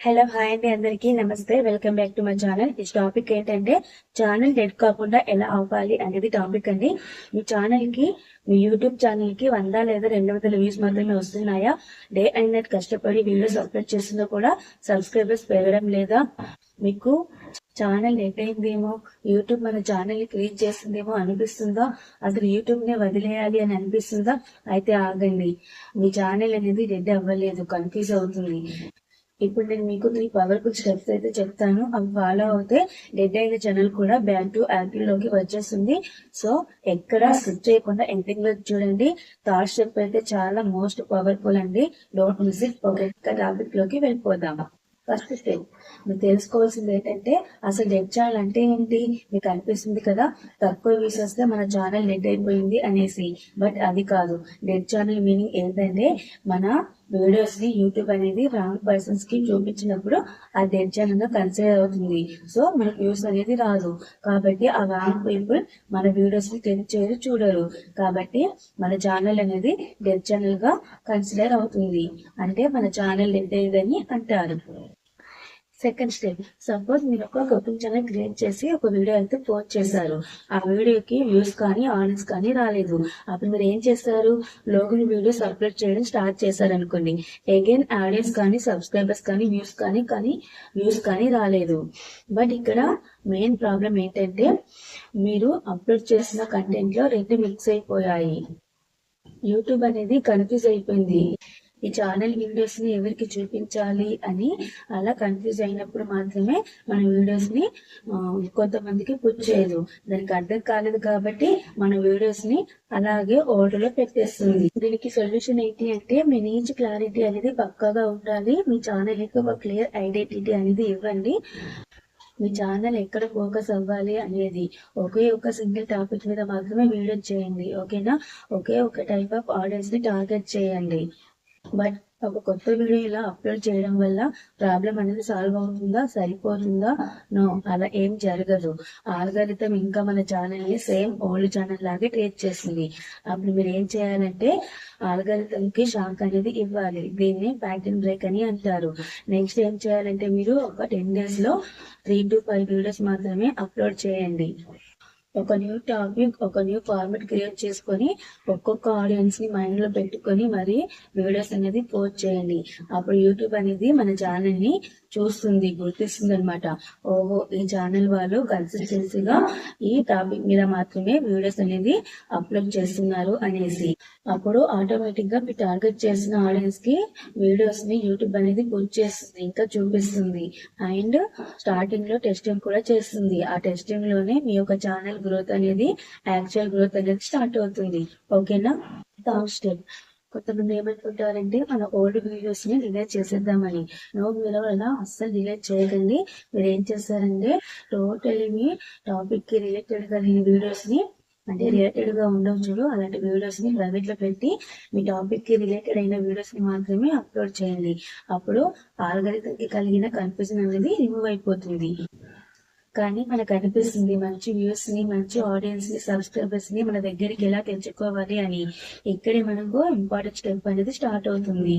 Hello hi అండి అందరికీ. నమస్తే. Welcome back to my channel ఈ టాపిక్ ఏంటంటే ఛానల్ డెడ్ కాకుండా ఎలా అవ్వాలి అనేది టాపిక్ అండి. మీ ఛానల్కి మీ యూట్యూబ్ ఛానల్కి వంద లేదా రెండు వందల వ్యూస్ మాత్రమే వస్తున్నాయా? డే అండ్ నైట్ కష్టపడి వీడియోస్ అప్లోడ్ చేస్తుందో కూడా సబ్స్క్రైబర్స్ పెరగడం లేదా? మీకు ఛానల్ డెడ్ అయిందేమో యూట్యూబ్ మన ఛానల్ క్రియేట్ చేసిందేమో అనిపిస్తుందా? అసలు యూట్యూబ్ నే వదిలేయాలి అని అనిపిస్తుందా? అయితే ఆగండి. మీ ఛానల్ అనేది డెడ్ అవ్వలేదు కన్ఫ్యూజ్ అవుతుంది. ఇప్పుడు నేను మీకు త్రీ పవర్ఫుల్ స్టెప్స్ అయితే చెప్తాను. అవి ఫాలో అవుతే డెడ్ అయిన ఛానల్ కూడా బ్యాక్ టు యాక్టివ్లోకి వచ్చేస్తుంది. సో ఎక్కడ స్కిప్ చేయకుండా ఎండింగ్లో చూడండి. థర్డ్ స్టెప్ అయితే చాలా మోస్ట్ పవర్ఫుల్ అండి. డోంట్ మిస్ ఇట్ ఒక టాపిక్లోకి వెళ్ళిపోదాం. ఫస్ట్ స్టెప్ మీరు తెలుసుకోవాల్సింది ఏంటంటే అసలు డెడ్ ఛానల్ అంటే ఏంటి? మీకు అనిపిస్తుంది కదా? తక్కువ వ్యూస్ వస్తే మన ఛానల్ డెడ్ అయిపోయింది అనేసి. బట్ అది కాదు. డెడ్ ఛానల్ మీనింగ్ ఏంటంటే మన వీడియోస్ని యూట్యూబ్ అనేది రాంగ్ పర్సన్స్కి చూపించినప్పుడు ఆ డెడ్ కన్సిడర్ అవుతుంది. సో మనకు వ్యూస్ అనేది రాదు. కాబట్టి ఆ రాంగ్ పీపుల్ మన వీడియోస్ని క్లిక్ చేసి చూడరు. కాబట్టి మన ఛానల్ అనేది డెడ్ ఛానల్గా కన్సిడర్ అవుతుంది. అంటే మన ఛానల్ డెడ్ అయిందని అంటారు. సెకండ్ స్టెప్ సపోజ్ మీరు ఒక కుకింగ్ ఛానల్ క్రియేట్ చేసి ఒక వీడియో అయితే పోస్ట్ చేశారు. ఆ వీడియోకి వ్యూస్ కానీ ఆడియన్స్ కానీ రాలేదు. అప్పుడు మీరు ఏం చేస్తారు? లోగన్ వీడియోస్ అప్లోడ్ చేయడం స్టార్ట్ చేశారు అనుకోండి అగైన్ ఆడియన్స్ కానీ సబ్స్క్రైబర్స్ కానీ వ్యూస్ కానీ కానీ వ్యూస్ కానీ రాలేదు. బట్ ఇక్కడ మెయిన్ ప్రాబ్లం ఏంటంటే మీరు అప్లోడ్ చేసిన కంటెంట్లో రెండు మిక్స్ అయిపోయాయి. యూట్యూబ్ అనేది కన్ఫ్యూజ్ అయిపోయింది. ఈ ఛానల్ వీడియోస్ని ఎవరికి చూపించాలి అని అలా కన్ఫ్యూజ్ అయినప్పుడు మాత్రమే మన వీడియోస్ని కొంతమందికి పుట్ చేయదు. దానికి అర్థం కాలేదు కాబట్టి మన వీడియోస్ని అలాగే ఓల్డ్ పెట్టేస్తుంది. దీనికి సొల్యూషన్ ఏంటి అంటే మీ నీచ్ క్లారిటీ అనేది పక్కాగా ఉండాలి. మీ ఛానల్కి ఒక క్లియర్ ఐడెంటిటీ అనేది ఇవ్వండి. మీ ఛానల్ ఎక్కడ ఫోకస్ అవ్వాలి అనేది ఒకే ఒక సింగిల్ టాపిక్ మీద మాత్రమే వీడియో చేయండి. ఓకేనా? ఒకే ఒక టైప్ ఆఫ్ ఆడియన్స్ని టార్గెట్ చేయండి. బట్ ఒక కొత్త వీడియో ఇలా అప్లోడ్ చేయడం వల్ల ప్రాబ్లం అనేది సాల్వ్ అవుతుందా? సరిపోతుందా? నో అలా ఏం జరగదు. ఆల్గరితం ఇంకా మన ఛానల్ని సేమ్ ఓల్డ్ ఛానల్ లాగే ట్రీట్ చేస్తుంది. అప్పుడు మీరు ఏం చేయాలంటే ఆల్గరితం కి షాక్ అనేది ఇవ్వాలి. దీన్ని ప్యాటర్న్ బ్రేక్ అని అంటారు. నెక్స్ట్ ఏం చేయాలంటే మీరు ఒక టెన్ డేస్లో త్రీ టు ఫైవ్ వీడియోస్ మాత్రమే అప్లోడ్ చేయండి. ఒక న్యూ టాపిక్ ఒక న్యూ ఫార్మెట్ క్రియేట్ చేసుకొని ఒక్కొక్క ఆడియన్స్ని మైండ్లో పెట్టుకొని మరి వీడియోస్ అనేది పోస్ట్ చేయండి. అప్పుడు యూట్యూబ్ అనేది మన ఛానల్ని చూస్తుంది గుర్తిస్తుంది అనమాట ఓహో ఈ ఛానల్ వాళ్ళు కన్సిస్టెన్సీగా ఈ టాపిక్ మీద మాత్రమే వీడియోస్ అనేది అప్లోడ్ చేస్తున్నారు అనేసి. అప్పుడు ఆటోమేటిక్గా మీ టార్గెట్ చేసిన ఆడియన్స్కి వీడియోస్ని యూట్యూబ్ అనేది పుష్ చేస్తుంది ఇంకా చూపిస్తుంది. అండ్ స్టార్టింగ్లో టెస్టింగ్ కూడా చేస్తుంది. ఆ టెస్టింగ్లోనే మీ యొక్క ఛానల్ గ్రోత్ అనేది యాక్చువల్ గ్రోత్ అనేది స్టార్ట్ అవుతుంది. ఓకేనా? థర్డ్ స్టెప్ కొంతమంది ఏమనుకుంటారంటే మన ఓల్డ్ వీడియోస్ని డిలీట్ చేసేద్దామని. నో మీరు అలా అస్సలు డిలీట్ చేయకండి. మీరు ఏం చేస్తారంటే టోటలీ మీ టాపిక్కి రిలేటెడ్ కలిగిన వీడియోస్ని అంటే రిలేటెడ్గా ఉండవు చూడు అలాంటి వీడియోస్ని ప్రైవేట్లో పెట్టి మీ టాపిక్కి రిలేటెడ్ అయిన వీడియోస్ని మాత్రమే అప్లోడ్ చేయండి. అప్పుడు ఆల్గరిథం కి కలిగిన కన్ఫ్యూజన్ అనేది రిమూవ్ అయిపోతుంది. కానీ మనకు అనిపిస్తుంది మంచి వ్యూస్ని మంచి ఆడియన్స్ని సబ్స్క్రైబర్స్ని మన దగ్గరికి ఎలా తెచ్చుకోవాలి అని. ఇక్కడే మనకు ఇంపార్టెంట్ స్టెప్ అనేది స్టార్ట్ అవుతుంది.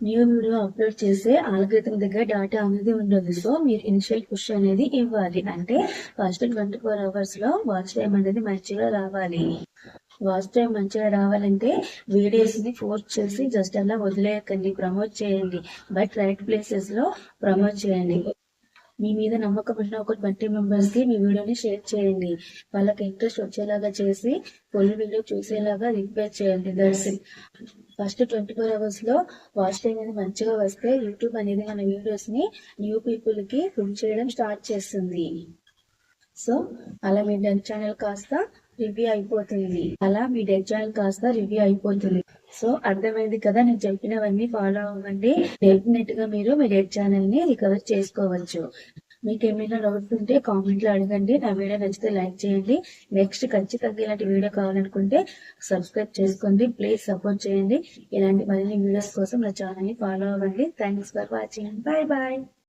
న్యూ వీడియో అప్లోడ్ చేసే ఆల్గరిథం దగ్గర డేటా అనేది ఉండదు. సో మీరు ఇనిషియల్ పుష్ అనేది ఇవ్వాలి. అంటే ఫస్ట్ ట్వంటీ ఫోర్ అవర్స్లో వాచ్ టైం అనేది మంచిగా రావాలి. వాచ్ టైం మంచిగా రావాలంటే వీడియోస్ని ఫోర్స్ చేసి జస్ట్ అలా వదిలేయకండి ప్రమోట్ చేయండి. బట్ రైట్ ప్లేసెస్లో ప్రమోట్ చేయండి. మీ మీద నమ్మకం ఉన్న ఒక ట్వంటీ మెంబర్స్కి మీ వీడియోని షేర్ చేయండి. వాళ్ళకి ఇంట్రెస్ట్ వచ్చేలాగా చేసి ఫుల్ వీడియో చూసేలాగా రిక్వెస్ట్ చేయండి. దర్శి ఫస్ట్ ట్వంటీ ఫోర్ అవర్స్లో వాచ్ టైం అనేది మంచిగా వస్తే యూట్యూబ్ అనేది మన వీడియోస్ని న్యూ పీపుల్కి చేయడం స్టార్ట్ చేస్తుంది. సో అలా మీ డెడ్ ఛానల్ కాస్త రివ్యూ అయిపోతుంది. అలా మీ డెడ్ ఛానల్ కాస్త రివ్యూ అయిపోతుంది. సో అర్థమైంది కదా నేను చెప్పినవన్నీ ఫాలో అవ్వండి. డెఫినెట్గా మీరు మీ రెడ్ ఛానల్ని రికవర్ చేసుకోవచ్చు. మీకు ఏమైనా డౌట్స్ ఉంటే కామెంట్లో అడగండి. నా వీడియో నచ్చితే లైక్ చేయండి. నెక్స్ట్ ఖచ్చితంగా ఇలాంటి వీడియో కావాలనుకుంటే సబ్స్క్రైబ్ చేసుకోండి. ప్లీజ్ సపోర్ట్ చేయండి. ఇలాంటి మరిన్ని వీడియోస్ కోసం నా ఛానల్ని ఫాలో అవ్వండి. Thanks for watching bye bye